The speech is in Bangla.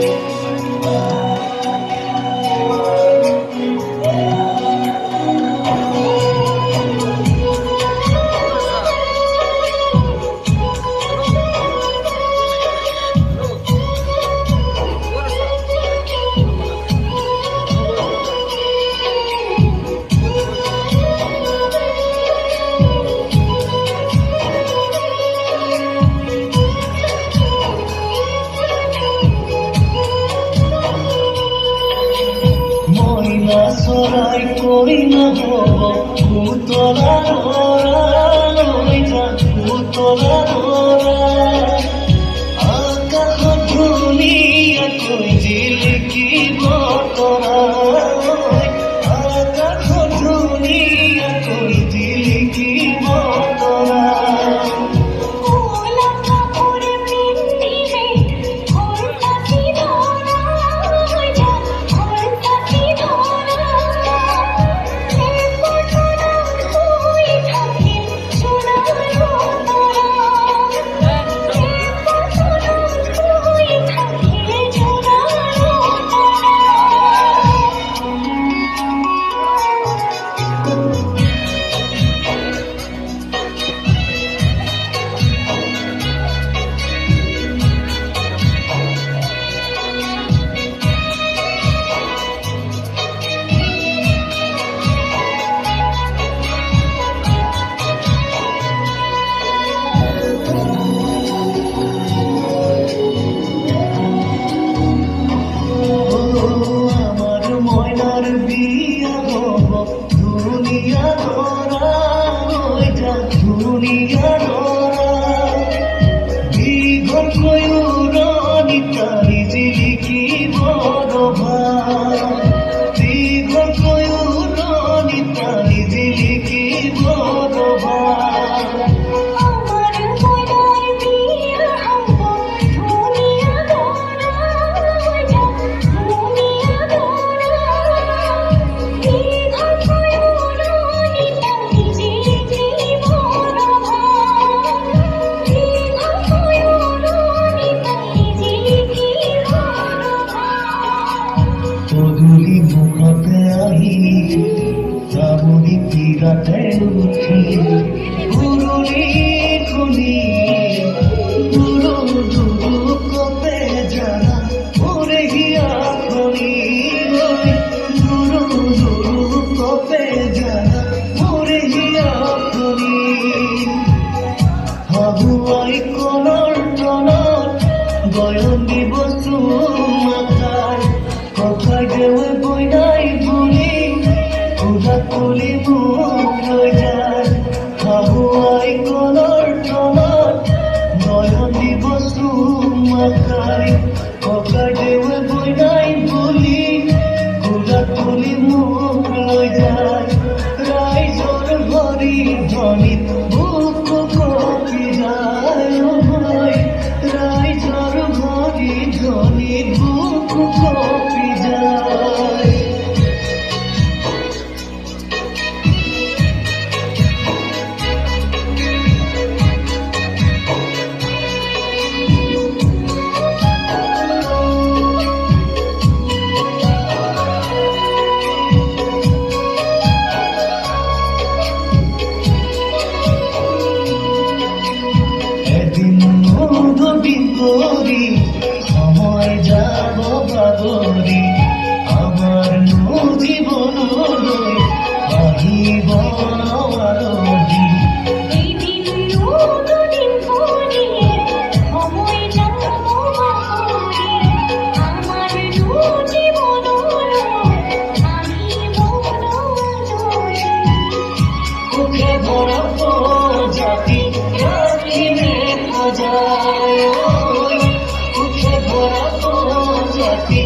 you. কৰি নহব ভূতলা from going যাবনি Glory. দুঃখে ভরা জাতি রাখিবে খোঁজায় দুঃখে ভরা জাতি